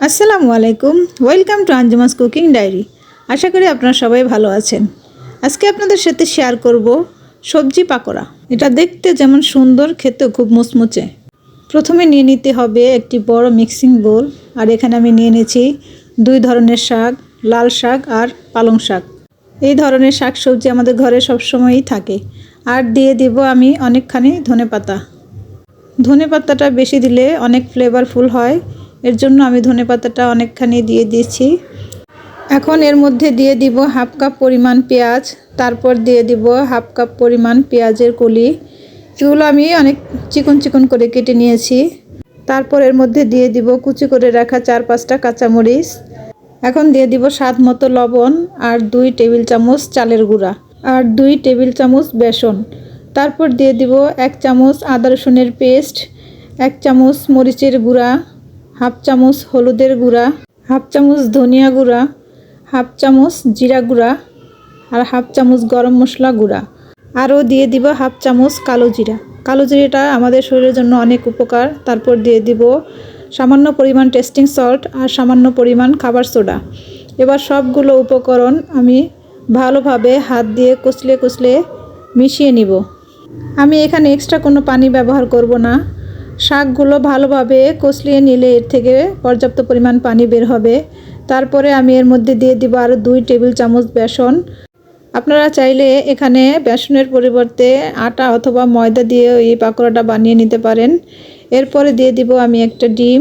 আসসালামু আলাইকুম। Welcome to Anjuma's cooking diary আশা করি আপনারা সবাই ভালো আছেন। আজকে আপনাদের সাথে শেয়ার করব সবজি পাকোড়া। এটা দেখতে যেমন সুন্দর, খেতেও খুব মুচমুচে। প্রথমে নিয়ে নিতে হবে একটি বড় মিক্সিং বোল আর এখানে আমি নিয়ে নিয়েছি দুই ধরনের শাক, লাল শাক আর পালং শাক। এই ধরনের শাক সবজি আমাদের ঘরে সবসময়ই থাকে। আর দিয়ে দিব আমি অনেকখানি ধনে পাতা ধনে পাতাটা বেশি দিলে অনেক ফ্লেভারফুল হয়। এর জন্য আমি ধনে পাতাটা অনেকখানি দিয়ে দিয়েছি। এখন এর মধ্যে দিয়ে দিব হাফ কাপ পরিমাণ পেঁয়াজ, তারপর দিয়ে দিব হাফ কাপ পরিমাণ পেঁয়াজের কলি। এগুলো আমি অনেক চিকন চিকন করে কেটে নিয়েছি। তারপর এর মধ্যে দিয়ে দিব কুচি করে রাখা চার পাঁচটা কাঁচামরিচ। এখন দিয়ে দিব স্বাদ মতো লবণ আর দুই টেবিল চামচ চালের গুঁড়া আর দুই টেবিল চামচ বেসন। তারপর দিয়ে দিব এক চামচ আদা রসুনের পেস্ট, এক চামচ মরিচের গুঁড়া হাফ চামচ হলুদের গুঁড়া, হাফ চামচ ধনিয়া গুঁড়া, হাফ চামচ জিরা গুঁড়া আর হাফ চামচ গরম মশলা গুঁড়া। আরও দিয়ে দিব হাফ চামচ কালো জিরা। কালো জিরাটা আমাদের শরীরের জন্য অনেক উপকার। তারপর দিয়ে দিব সামান্য পরিমাণ টেস্টিং সল্ট আর সামান্য পরিমাণ খাবার সোডা। এবার সবগুলো উপকরণ আমি ভালোভাবে হাত দিয়ে কুচলে কুচলে মিশিয়ে নিব। আমি এখানে এক্সট্রা কোনো পানি ব্যবহার করব না। শাকগুলো ভালোভাবে কষলিয়ে নিলে এর থেকে পর্যাপ্ত পরিমাণ পানি বের হবে। তারপরে আমি এর মধ্যে দিয়ে দিব আরও দুই টেবিল চামচ বেসন। আপনারা চাইলে এখানে বেসনের পরিবর্তে আটা অথবা ময়দা দিয়ে এই পাকোড়াটা বানিয়ে নিতে পারেন। এরপরে দিয়ে দিব আমি একটা ডিম।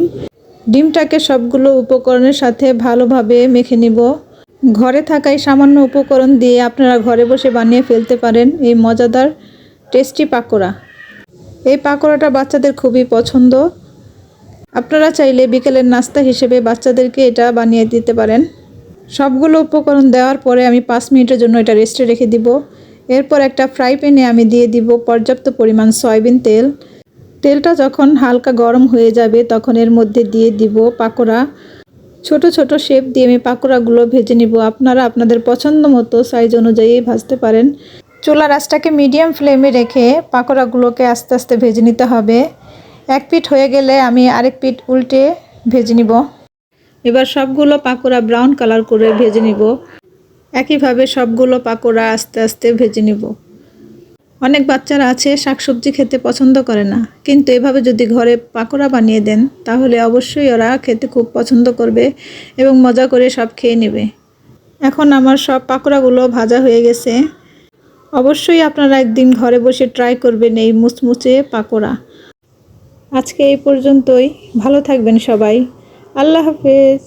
ডিমটাকে সবগুলো উপকরণের সাথে ভালোভাবে মেখে নিব। ঘরে থাকাই সামান্য উপকরণ দিয়ে আপনারা ঘরে বসে বানিয়ে ফেলতে পারেন এই মজাদার, টেস্টি পাকোড়া। এই পাকোড়াটা বাচ্চাদের খুবই পছন্দ। আপনারা চাইলে বিকেলের নাস্তা হিসেবে বাচ্চাদেরকে এটা বানিয়ে দিতে পারেন। সবগুলো উপকরণ দেওয়ার পরে আমি পাঁচ মিনিটের জন্য এটা রেস্টে রেখে দিব। এরপর একটা ফ্রাই প্যানে আমি দিয়ে দিব পর্যাপ্ত পরিমাণ সয়াবিন তেল। তেলটা যখন হালকা গরম হয়ে যাবে তখন এর মধ্যে দিয়ে দিব পাকোড়া। ছোট ছোট শেপ দিয়ে আমি পাকোড়াগুলো ভেজে নিব। আপনারা আপনাদের পছন্দ মতো সাইজ অনুযায়ী ভাজতে পারেন। চুলা রাসটাকে মিডিয়াম ফ্লেমে রেখে পাকোড়াগুলোকে আস্তে আস্তে ভেজে নিতে হবে। এক পিঠ হয়ে গেলে আমি আরেক পিঠ উল্টে ভেজে নিব। এবার সবগুলো পাকোড়া ব্রাউন কালার করে ভেজে নিব। একইভাবে সবগুলো পাকোড়া আস্তে আস্তে ভেজে নিব। অনেক বাচ্চারা আছে, শাকসবজি খেতে পছন্দ করে না। কিন্তু এভাবে যদি ঘরে পাকোড়া বানিয়ে দেন, তাহলে অবশ্যই ওরা খেতে খুব পছন্দ করবে এবং মজা করে সব খেয়ে নেবে। এখন আমার সব পাকোড়াগুলো ভাজা হয়ে গেছে। অবশ্যই আপনারা একদিন ঘরে বসে ট্রাই করবেন এই মুচমুচে পাকোড়া। আজকে এই পর্যন্তই। ভালো থাকবেন সবাই। আল্লাহ হাফেজ।